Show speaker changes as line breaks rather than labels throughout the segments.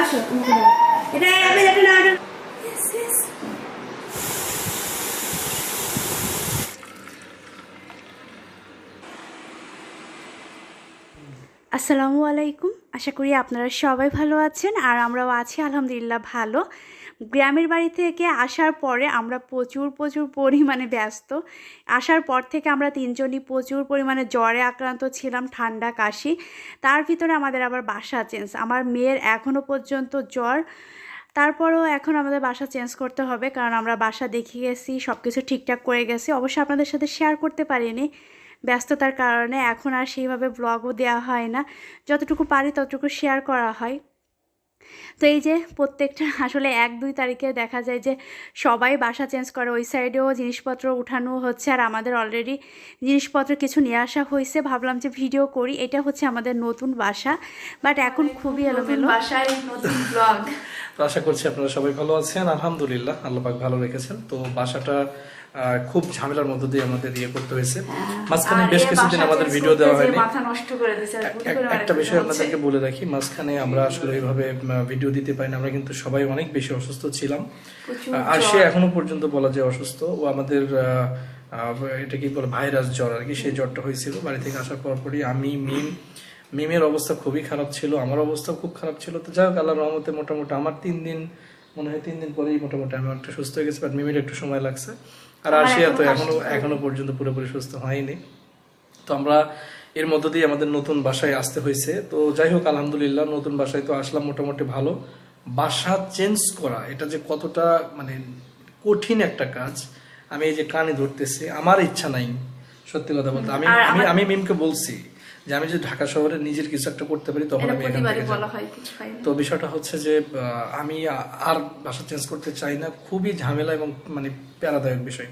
আসো আমি. আসসালামু আলাইকুম। আশা করি আপনারা সবাই ভালো আছেন, আর আমরাও আছি, আলহামদুলিল্লাহ, ভালো। গ্রামের বাড়ি থেকে আসার পরে আমরা প্রচুর প্রচুর পরিমাণে ব্যস্ত। আসার পর থেকে আমরা তিনজনই প্রচুর পরিমাণে জ্বরে আক্রান্ত ছিলাম, ঠান্ডা, কাশি। তার ভিতরে আমাদের আবার বাসা চেঞ্জ আমার মেয়ের এখনও পর্যন্ত জ্বর। তারপরেও এখন আমাদের বাসা চেঞ্জ করতে হবে, কারণ আমরা বাসা দেখিয়ে গেছি সব কিছু ঠিকঠাক করে গেছি। অবশ্যই আপনাদের সাথে শেয়ার করতে পারিনি। ব্যস্ততার কারণে এখন আর সেইভাবে ব্লগও দেওয়া হয় না। যতটুকু পারি ততটুকু শেয়ার করা হয়। তো এই যে প্রত্যেকটা আসলে এক দুই তারিখে দেখা যায় যে সবাই বাসা চেঞ্জ করে ওই সাইডেও জিনিসপত্র উঠানো হচ্ছে আর আমাদের অলরেডি জিনিসপত্র কিছু নিয়ে আসা হয়েছে। ভাবলাম যে ভিডিও করি এটা হচ্ছে আমাদের নতুন বাসা বাট এখন খুবই এলোমেলো। বাসায় নতুন ব্লগ
আশা করছি আপনারা সবাই ভালো আছেন। আলহামদুলিল্লাহ আল্লাহ পাক ভালো রেখেছেন। তো বাসাটা খুব ঝামেলার মধ্যে দিয়ে আমাদের ইয়ে করতে হয়েছে। মাঝখানে বেশ কিছুদিন আমাদের ভিডিও দেওয়া হয়নি। একটা বিষয় আপনাদেরকে বলে রাখি মাঝখানে আমরা আসলে এইভাবে ভিডিও দিতে পারি না। আমরা কিন্তু সবাই অনেক বেশি অসুস্থ ছিলাম। আর সে এখনও পর্যন্ত বলা যায় অসুস্থ। ও আমাদের এটা কি বলে ভাইরাস জ্বর আর কি সেই জ্বরটা হয়েছিল। বাড়ি থেকে আসার পর পরই আমি মিম মিমের অবস্থা খুবই খারাপ ছিল। আমার অবস্থা খুব খারাপ ছিল। তো যাই হোক আল্লাহ রহমতে মোটামুটি আমার তিন দিন মনে হয় তিন দিন পরেই মোটামুটি আমি একটা সুস্থ হয়ে গেছি বাট মিমির একটু সময় লাগছে। আর আশিয়া তো
এখনও
এখনও পর্যন্ত পুরোপুরি সুস্থ হয়নি। তো আমরা এর মধ্য দিয়ে আমাদের নতুন বাসায় আসতে হয়েছে। তো যাই হোক আলহামদুলিল্লাহ নতুন বাসায় তো আসলাম মোটামুটি ভালো। বাসা চেঞ্জ করা এটা যে কতটা মানে কঠিন একটা কাজ আমি এই যে কানে ধরতেছি আমার ইচ্ছা নাই সত্যি কথা বলতে। আমি আমি মিমকে বলছি। যে আমি যদি ঢাকা শহরে নিজের কিছু একটা করতে পারি তখন আমি এখান থেকে। তো বিষয়টা হচ্ছে যে আমি আর বাসা চেঞ্জ করতে চাই না খুবই ঝামেলা এবং মানে প্যারাদায়ক বিষয়।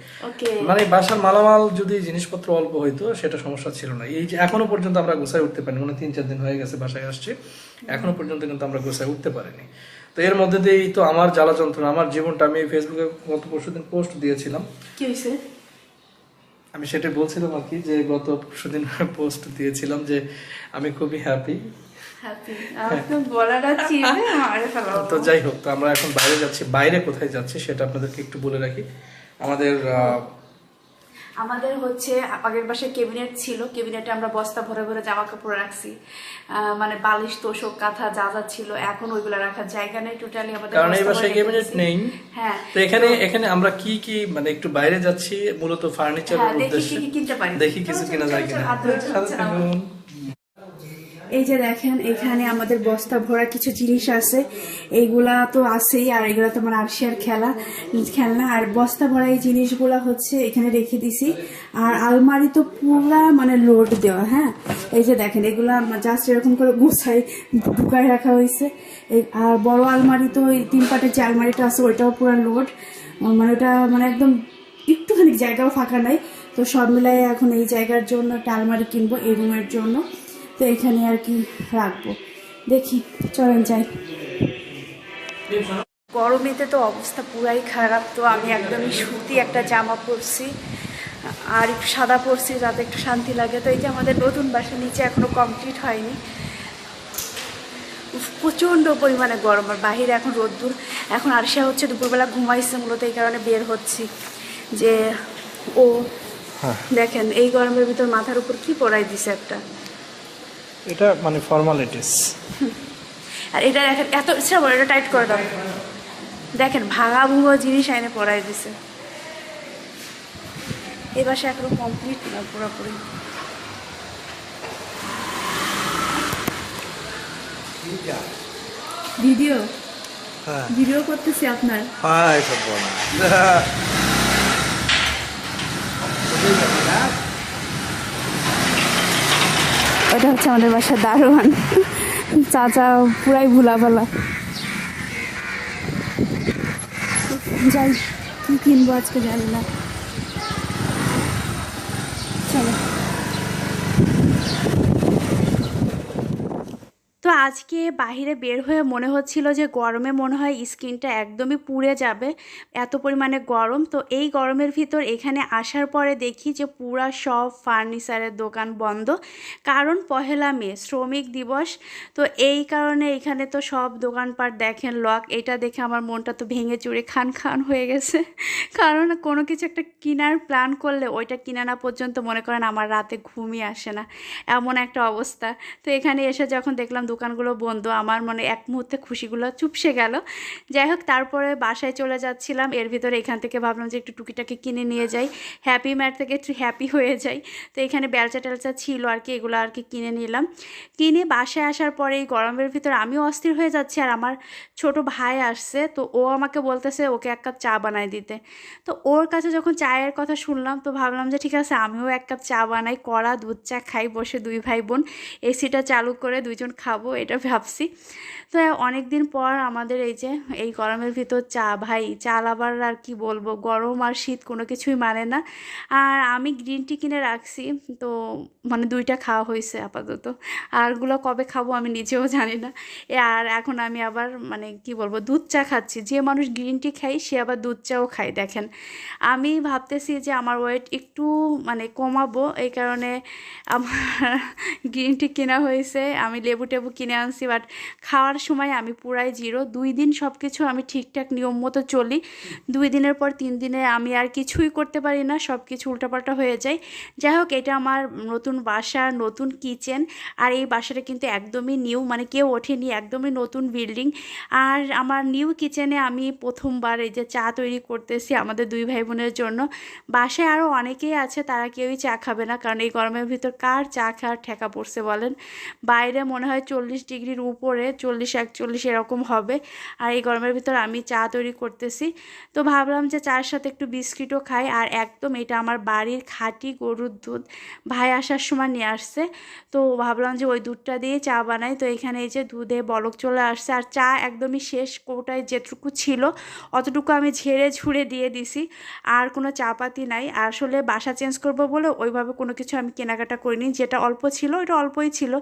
মানে বাসার মালামাল যদি জিনিসপত্র অল্প হইতো সেটা সমস্যা ছিল না। এই যে এখনও পর্যন্ত আমরা গোছায় উঠতে পারিনি মানে তিন চার দিন হয়ে গেছে বাসায় আসছে এখনও পর্যন্ত কিন্তু আমরা গোছায় উঠতে পারিনি। তো এর মধ্যে দিয়েই তো আমার জ্বালা যন্ত্রণা আমার জীবনটা আমি ফেসবুকে গত পরশু দিন পোস্ট দিয়েছিলাম।
কি হয়েছে?
আমি সেটা বলছিলাম আর কি যে গত পরশুদিন পোস্ট দিয়েছিলাম যে আমি খুবই হ্যাপি
তো
যাই হোক তো আমরা এখন বাইরে যাচ্ছি। বাইরে কোথায় যাচ্ছি সেটা আপনাদেরকে একটু বলে রাখি। আমাদের আহ,
আমাদের হচ্ছে আগের বাসায় কেবিনেট ছিল কেবিনেটে আমরা বস্তা ভরে ভরে জামা কাপড় রাখছি মানে বালিশ তোষক কাঁথা যা যা ছিল এখন ওইগুলো রাখার জায়গা নেই টোটালি আমাদের
কারণ এই বাসায়
কেবিনেট
নেই।
হ্যাঁ
তো এখানে এখানে আমরা কি কি মানে একটু বাইরে যাচ্ছি মূলত ফার্নিচার
উদ্দেশ্যে দেখি
উদ্দেশ্যে
কি কি কিনতে পারি।
দেখি কিছু কিনা যায় কিনা
আর ধৈর্য হচ্ছে না আমার। এই যে দেখেন, এখানে আমাদের বস্তা ভরা কিছু জিনিস আছে। এইগুলা তো আছেই, আর এগুলা তো আমার আরশিয়ার খেলা, খেলনা। আর বস্তা ভরা এই জিনিসগুলা হচ্ছে এখানে রেখে দিছি। আর আলমারি তো পুরা মানে লোড দেওয়া হ্যাঁ? এই যে দেখেন, এগুলা জাস্ট এরকম করে গুছাই ঢুকায় রাখা হয়েছে। আর বড় আলমারি তো এই তিন পাটের যে আলমারিটা আছে, ওইটাও পুরা লোড মানে ওটা মানে একদম একটুখানি জায়গাও ফাঁকা নাই। তো সব মিলাই এখন এই জায়গার জন্য একটা আলমারি কিনবো এই রুমের জন্য। তো এখানে আর কি রাখব। দেখি চলেন যাই। গরমেতে তো অবস্থা পুরাই খারাপ তো আমি একদমই সুতি একটা জামা পরছি আর একটু সাদা পরছি যাতে একটু শান্তি লাগে। তো এই যে আমাদের নতুন বাসা নিচে এখনও কমপ্লিট হয়নি। প্রচণ্ড পরিমাণে গরম আর বাহিরে এখন রোদ্দুর। এখন আরশা হচ্ছে দুপুরবেলা ঘুমাইছে মূলত এই কারণে বের হচ্ছি। যে ও দেখেন এই গরমের ভিতর মাথার উপর কি পড়াই দিছে একটা।
এটা মানে ফর্মালিটিস
আর এটা দেখেন এত শ্রাবণ এটা টাইট করে দাও। দেখেন ভাঙা ভুঙো জিনিস আইনে পড়াই দিছে। এই বাসা এখনও কমপ্লিট না পুরোপুরি। ভিডিও?
হ্যাঁ।
ভিডিও করতেছি আপনার।
হাই সর্বনা
ওটা হচ্ছে আমাদের বাসার দারোয়ান। চাচা পুরাই ভোলা ভালা যাই, কি কিনবো আজকে জানি না। চলো। তো আজকে বাইরে বের হয়ে মনে হচ্ছিল যে গরমে মনে হয় স্কিনটা একদমই পুড়ে যাবে, এত পরিমাণে গরম। তো এই গরমের ভিতর এখানে আসার পরে দেখি যে পুরা সব ফার্নিচারের দোকান বন্ধ। কারণ পহেলা মে, শ্রমিক দিবস। তো এই কারণে এখানে তো সব দোকানপাট দেখেন লক এটা দেখে আমার মনটা তো ভেঙে চুরে খান খান হয়ে গেছে। কারণ কোনো কিছু একটা কেনার প্ল্যান করলে ওইটা কিনা না পর্যন্ত মনে করেন আমার রাতে ঘুমই আসে না। এমন একটা অবস্থা। তো এখানে এসে যখন দেখলাম দোকানগুলো বন্ধ। আমার মনে এক মুহূর্তে খুশিগুলো চুপসে গেল। যাই হোক, তারপরে বাসায় চলে যাচ্ছিলাম। এর ভিতরে এখান থেকে ভাবলাম যে একটু টুকিটাকি কিনে নিয়ে যাই। হ্যাপি ম্যাট থেকে একটু হ্যাপি হয়ে যাই। তো এখানে বেলচা টেলচা ছিল আর কি, এগুলো আর কি কিনে নিলাম। কিনে বাসায় আসার পরে এই গরমের ভিতরে আমিও অস্থির হয়ে যাচ্ছি আর আমার ছোট ভাই আসছে। তো ও আমাকে বলতেছে, ওকে এক কাপ চা বানাই দিতে। তো ওর কাছে যখন চায়ের কথা শুনলাম, তো ভাবলাম যে ঠিক আছে, আমিও এক কাপ চা বানাই, কড়া, দুধ চা খাই, বসে দুই ভাই বোন এসিটা চালু করে দুইজন খাব। এটা ভাবছি। তো অনেক দিন পর আমাদের এই যে, এই গরমের ভিতর চা, ভাই চা আবার আর কি বলব, গরম আর শীত কোনো কিছুই মানে না। আর আমি গ্রিন টি কিনে রাখছি, তো মানে দুইটা খাওয়া হয়েছে আপাতত। আরগুলো কবে খাব আমি নিজেও জানি না। আর এখন আমি আবার মানে কি বলব, দুধ চা খাচ্ছি। যে মানুষ গ্রিন টি খাই সে আবার দুধ চাও খায়, দেখেন। আমি ভাবতেছি যে আমার ওয়েট একটু মানে কমাবো, এই কারণে আমার গ্রিন টি কেনা হয়েছে। আমি লেবু টেবু কিনে আনছি বাট খাওয়ার সময় আমি পুরাই জিরো দুই দিন সব কিছু আমি ঠিকঠাক নিয়ম মতো চলি। দুই দিনের পর তিন দিনে আমি আর কিছুই করতে পারি না সব কিছু উল্টাপাল্টা হয়ে যায়। যাই হোক, এটা আমার নতুন বাসা, নতুন কিচেন আর এই বাসাটা কিন্তু একদমই নিউ মানে কেউ ওঠেনি, একদমই নতুন বিল্ডিং আর আমার নিউ কিচেনে আমি প্রথমবার এই যে চা তৈরি করতেছি আমাদের দুই ভাই বোনের জন্য। বাসায় আরও অনেকেই আছে, তারা কেউই চা খাবে না, কারণ এই গরমের ভিতর কার চা খাওয়ার ঠেকা পড়ছে বলেন? বাইরে মনে হয় চল্লিশ ডিগ্রির উপরে, চল্লিশ, একচল্লিশ এরকম হবে। আর এই গরমের ভিতর আমি চা তৈরি করতেছি। তো ভাবলাম যে চার সাথে একটু বিস্কিটও খাই। আর একদম এটা আমার বাড়ির খাঁটি গরুর দুধ ভাই আসার সময় নিয়ে আসছে। তো ভাবলাম যে ওই দুধটা দিয়ে চা বানাই। তো এখানে এই যে দুধে বলক চলে আসছে। আর চা একদমই শেষ কৌটায় যেটুকু ছিল, অতটুকু আমি ঝেড়ে ঝুড়ে দিয়ে দিছি। আর কোনো চা পাতি নাই। আসলে বাসা চেঞ্জ করব বলে ওইভাবে কোনো কিছু আমি কেনাকাটা করিনি। যেটা অল্প ছিল ওটা অল্পই ছিল।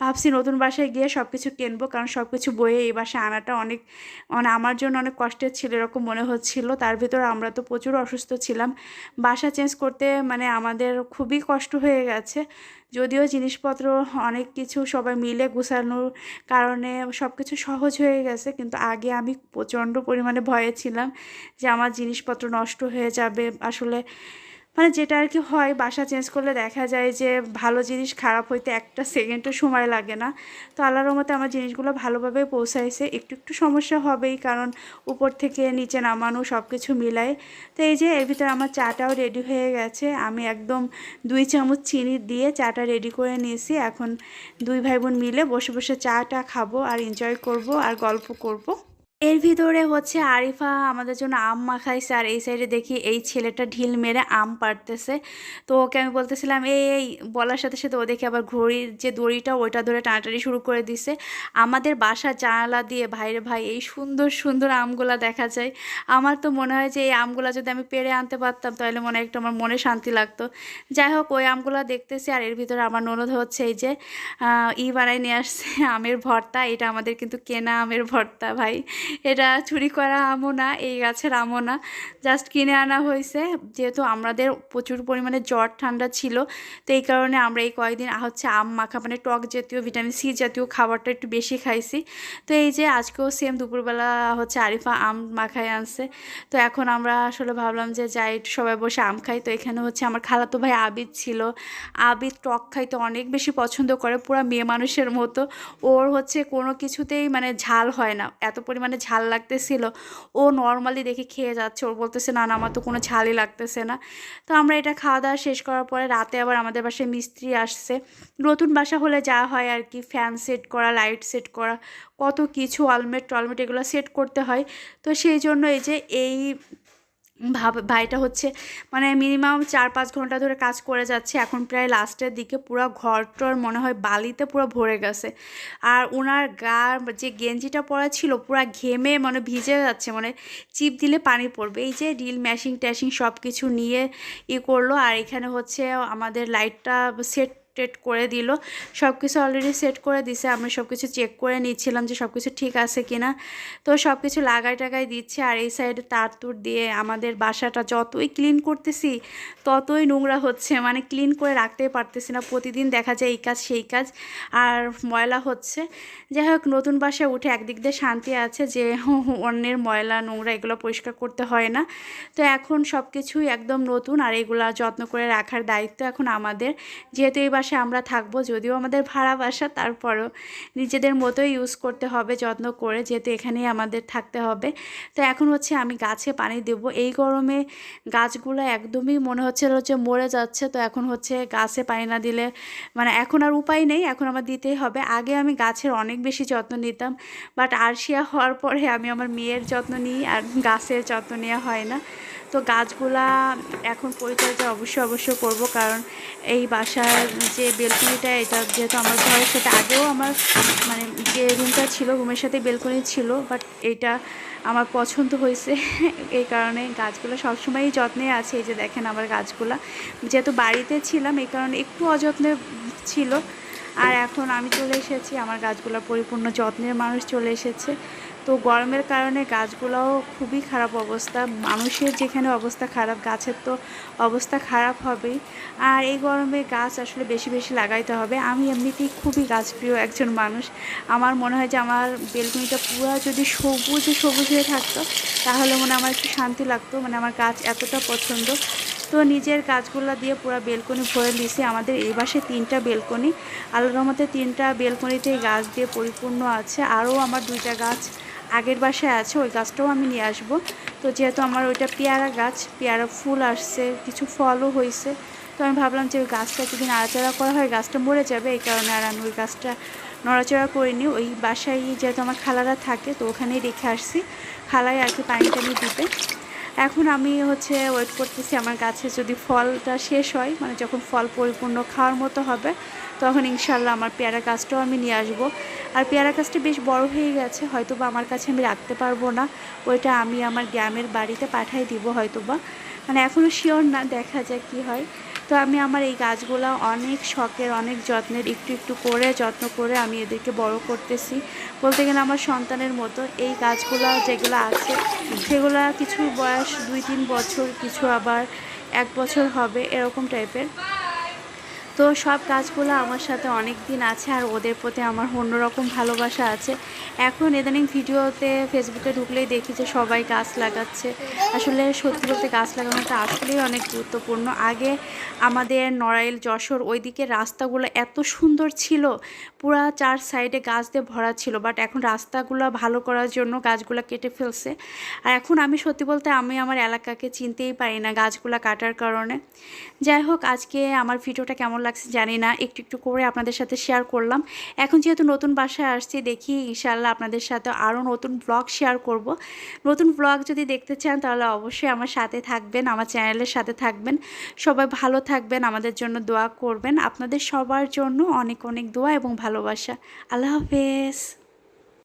ভাবছি নতুন বাসায় গিয়ে সব কিছু কিনবো, কারণ সব কিছু বয়ে এই বাসায় আনাটা অনেক মানে আমার জন্য অনেক কষ্টের ছিল এরকম মনে হচ্ছিল। তার ভিতরে আমরা তো প্রচুর অসুস্থ ছিলাম। বাসা চেঞ্জ করতে মানে আমাদের খুবই কষ্ট হয়ে গেছে। যদিও জিনিসপত্র অনেক কিছু সবাই মিলে গুছানোর কারণে সব কিছু সহজ হয়ে গেছে, কিন্তু আগে আমি প্রচণ্ড পরিমাণে ভয়ে ছিলাম যে আমার জিনিসপত্র নষ্ট হয়ে যাবে। আসলে মানে যেটা আর কি হয়, বাসা চেঞ্জ করলে দেখা যায় যে ভালো জিনিস খারাপ হইতে একটা সেকেন্ডও সময় লাগে না। তো আল্লাহর মতে আমার জিনিসগুলো ভালোভাবে পৌঁছাইছে। একটু একটু সমস্যা হবেই কারণ উপর থেকে নিচে নামানো সব কিছু মিলাই তো এই যে এর ভিতরে আমার চাটাও রেডি হয়ে গেছে। আমি একদম দুই চামচ চিনি দিয়ে চাটা রেডি করে নিয়েছি। এখন দুই ভাই বোন মিলে বসে বসে চাটা খাব আর এনজয় করব আর গল্প করব। এর ভিতরে হচ্ছে আরিফা আমাদের জন্য আম মাখাইছে, আর এই সাইডে দেখি এই ছেলেটা ঢিল মেরে আম পাড়তেছে। তো ওকে আমি বলতেছিলাম, এই এই, বলার সাথে সাথে ও দেখে আবার ঘড়ির যে দড়িটা, ওইটা ধরে টানাটানি শুরু করে দিছে। আমাদের বাসার জানালা দিয়ে, ভাইরে ভাই, এই সুন্দর সুন্দর আমগুলা দেখা যায়। আমার তো মনে হয় যে এই আমগুলা যদি আমি পেরে আনতে পারতাম, তাহলে মনে একটু আমার মনে শান্তি লাগতো। যাই হোক, ওই আমগুলা দেখতেছি, আর এর ভিতরে আমার ননদ হচ্ছে এই যে ই বানাই নিয়ে আসছে আমের ভর্তা। এটা আমাদের কিন্তু কেনা আমের ভর্তা, ভাই। এটা চুরি করা আমও না, এই গাছের আমও না। জাস্ট কিনে আনা হয়েছে, যেহেতু আমাদের প্রচুর পরিমাণে জ্বর, ঠান্ডা ছিল, তো এই কারণে আমরা এই কয়েকদিন হচ্ছে আম মাখা মানে টক জাতীয় ভিটামিন সি জাতীয় খাবারটা একটু বেশি খাইছি। তো এই যে আজকেও সেম দুপুরবেলা হচ্ছে আরিফা আম মাখায় আনছে। তো এখন আমরা আসলে ভাবলাম যে যাই সবাই বসে আম খাই। তো এখানে হচ্ছে আমার খালাতো ভাই আবিদ ছিল। আবিদ টক খাইতে অনেক বেশি পছন্দ করে, পুরো মেয়ে মানুষের মতো। ওর হচ্ছে কোনো কিছুতেই মানে ঝাল হয় না। এত পরিমাণে ঝাল লাগতেছিল। ও নর্মালি দেখে খেয়ে যাচ্ছে। ওর বলতেছে, না না, আমার তো কোনো ঝালই লাগতেছে না। তো আমরা এটা খাওয়া দাওয়া শেষ করার পরে রাতে আবার আমাদের বাসায় মিস্ত্রি আসছে। নতুন বাসা হলে যা হয় আর কি ফ্যান সেট করা লাইট সেট করা, কত কিছু আলমেট টলমেট এগুলো সেট করতে হয়। তো সেই জন্য এই যে এই ভাব, ভাইটা হচ্ছে মানে মিনিমাম চার পাঁচ ঘণ্টা ধরে কাজ করে যাচ্ছে। এখন প্রায় লাস্টের দিকে পুরো ঘরটর মনে হয় বালিতে পুরো ভরে গেছে। আর ওনার গা, যে গেঞ্জিটা পরা ছিল, পুরো ঘেমে মানে ভিজে যাচ্ছে মানে চিপ দিলে পানি পড়বে। এই যে ডিল ম্যাশিং ট্যাশিং সব কিছু নিয়ে ই করল। আর এখানে হচ্ছে আমাদের লাইটটা সেট টেট করে দিল। সব কিছু অলরেডি সেট করে দিছে। আমরা সব কিছু চেক করে নিচ্ছিলাম যে সব কিছু ঠিক আছে কিনা। তো সব কিছু লাগাই টাগাই দিচ্ছে। আর এই সাইডে তার তুর দিয়ে আমাদের বাসাটা যতই ক্লিন করতেছি, ততই নোংরা হচ্ছে। মানে ক্লিন করে রাখতেই পারতেছি না। প্রতিদিন দেখা যায় এই কাজ, সেই কাজ। আর ময়লা হচ্ছে। যাই হোক, নতুন বাসায় উঠে একদিক দিয়ে শান্তি আছে যে অন্যের ময়লা, নোংরা এগুলো পরিষ্কার করতে হয় না। তো এখন সব কিছুই একদম নতুন। আর এগুলা যত্ন করে রাখার দায়িত্ব এখন আমাদের। যেহেতু এই বাসায় আমরা থাকব, যদিও আমাদের ভাড়া বাসা, তারপরও নিজেদের মতোই ইউজ করতে হবে, যত্ন করে যেহেতু এখানেই আমাদের থাকতে হবে। তো এখন হচ্ছে আমি গাছে পানি দেব। এই গরমে গাছগুলো একদমই মনে হচ্ছে হচ্ছে মরে যাচ্ছে। তো এখন হচ্ছে গাছে পানি না দিলে মানে এখন আর উপায় নেই, এখন আমার দিতেই হবে। আগে আমি গাছের অনেক বেশি যত্ন নিতাম বাট আরশিয়া হওয়ার পরে আমি আমার মেয়ের যত্ন নিই আর গাছের যত্ন নেওয়া হয় না। তো গাছগুলা এখন পরিচর্যা অবশ্যই অবশ্যই করব, কারণ এই বাসার যে বেলকনিটা, এটা যেহেতু আমার ঘরের সাথে আগেও আমার মানে যে রুমটা ছিল, রুমের সাথে বেলকনি ছিল বাট এইটা আমার পছন্দ হয়েছে। এই কারণে গাছগুলো সবসময়ই যত্নে আছে, এই যে দেখেন আমার গাছগুলা। যেহেতু বাড়িতে ছিলাম, এই কারণে একটু অযত্নে ছিল। আর এখন আমি চলে এসেছি, আমার গাছগুলো পরিপূর্ণ যত্নের মানুষ চলে এসেছে। তো গরমের কারণে গাছগুলোও খুবই খারাপ অবস্থা। মানুষের যেখানে অবস্থা খারাপ, গাছের তো অবস্থা খারাপ হবেই। আর এই গরমে গাছ আসলে বেশি বেশি লাগাইতে হবে। আমি এমনিতেই খুবই গাছপ্রিয় একজন মানুষ। আমার মনে হয় যে আমার বেলকনিটা পুরো যদি সবুজে সবুজ হয়ে থাকতো, তাহলে মনে আমার একটু শান্তি লাগতো। মানে আমার গাছ এতটা পছন্দ। তো নিজের গাছগুলো দিয়ে পুরো বেলকনি ভরে দিয়েছি আমাদের এই পাশে তিনটা বেলকনি। আল্লাহর রহমতে তিনটা বেলকনিতেই গাছ দিয়ে পরিপূর্ণ আছে। আরও আমার দুইটা গাছ আগের বাসায় আছে, ওই গাছটাও আমি নিয়ে আসব। তো যেহেতু আমার ওইটা পেয়ারা গাছ, পেয়ারা ফুল আসছে, কিছু ফলও হয়েছে, তো আমি ভাবলাম যে ওই গাছটা যদি নাড়াচাড়া করা হয়, গাছটা মরে যাবে, এই কারণে আর আমি ওই গাছটা নড়াচড়া করিনি। ওই বাসায় যেহেতু আমার খালারা থাকে, তো ওখানেই রেখে আসছি। খালায় আর কি পানি টানি দিতে এখন আমি হচ্ছে ওয়েট করতেছি, আমার গাছে যদি ফলটা শেষ হয় মানে যখন ফল পরিপূর্ণ খাওয়ার মতো হবে তখন ইনশাল্লাহ আমার পেয়ারা গাছটাও আমি নিয়ে আসব। আর পেয়ারা গাছটা বেশ বড় হয়ে গেছে হয়তো বা আমার কাছে আমি রাখতে পারব না। ওইটা আমি আমার গ্রামের বাড়িতে পাঠাই দিব হয়তো বা মানে এখনও শিওর না, দেখা যাক কি হয়। তো আমি আমার এই গাছগুলো অনেক শখের, অনেক যত্নের, একটু একটু করে, যত্ন করে আমি এদেরকে বড় করতেছি। বলতে গেলে আমার সন্তানের মতো এই গাছগুলো যেগুলো আছে, সেগুলো কিছু বয়স দুই তিন বছর, কিছু আবার এক বছর হবে, এরকম টাইপের তো সব গাছগুলো আমার সাথে অনেক দিন আছে আর ওদের প্রতি আমার অন্যরকম ভালোবাসা আছে। এখন ইদানিং ভিডিওতে ফেসবুকে ঢুকলেই দেখি যে সবাই গাছ লাগাচ্ছে। আসলে সত্যি বলতে গাছ লাগানোটা আসলেই অনেক গুরুত্বপূর্ণ। আগে আমাদের নড়াইল, যশোর ওই দিকে রাস্তাগুলো এত সুন্দর ছিল, পুরা চার সাইডে গাছ দিয়ে ভরা ছিল বাট এখন রাস্তাগুলো ভালো করার জন্য গাছগুলো কেটে ফেলছে। আর এখন আমি সত্যি বলতে আমি আমার এলাকাকে চিনতেই পারি না গাছগুলো কাটার কারণে। যাই হোক, আজকে আমার ভিডিওটা কেমন লাগছে জানি না, একটু একটু করে আপনাদের সাথে শেয়ার করলাম। এখন যেহেতু নতুন বাসায় আসছি, দেখি ইনশাল্লাহ আপনাদের সাথে আরও নতুন ব্লগ শেয়ার করব। নতুন ব্লগ যদি দেখতে চান, তাহলে অবশ্যই আমার সাথে থাকবেন, আমার চ্যানেলের সাথে থাকবেন। সবাই ভালো থাকবেন, আমাদের জন্য দোয়া করবেন। আপনাদের সবার জন্য অনেক অনেক দোয়া এবং ভালোবাসা। আল্লাহ হাফেজ।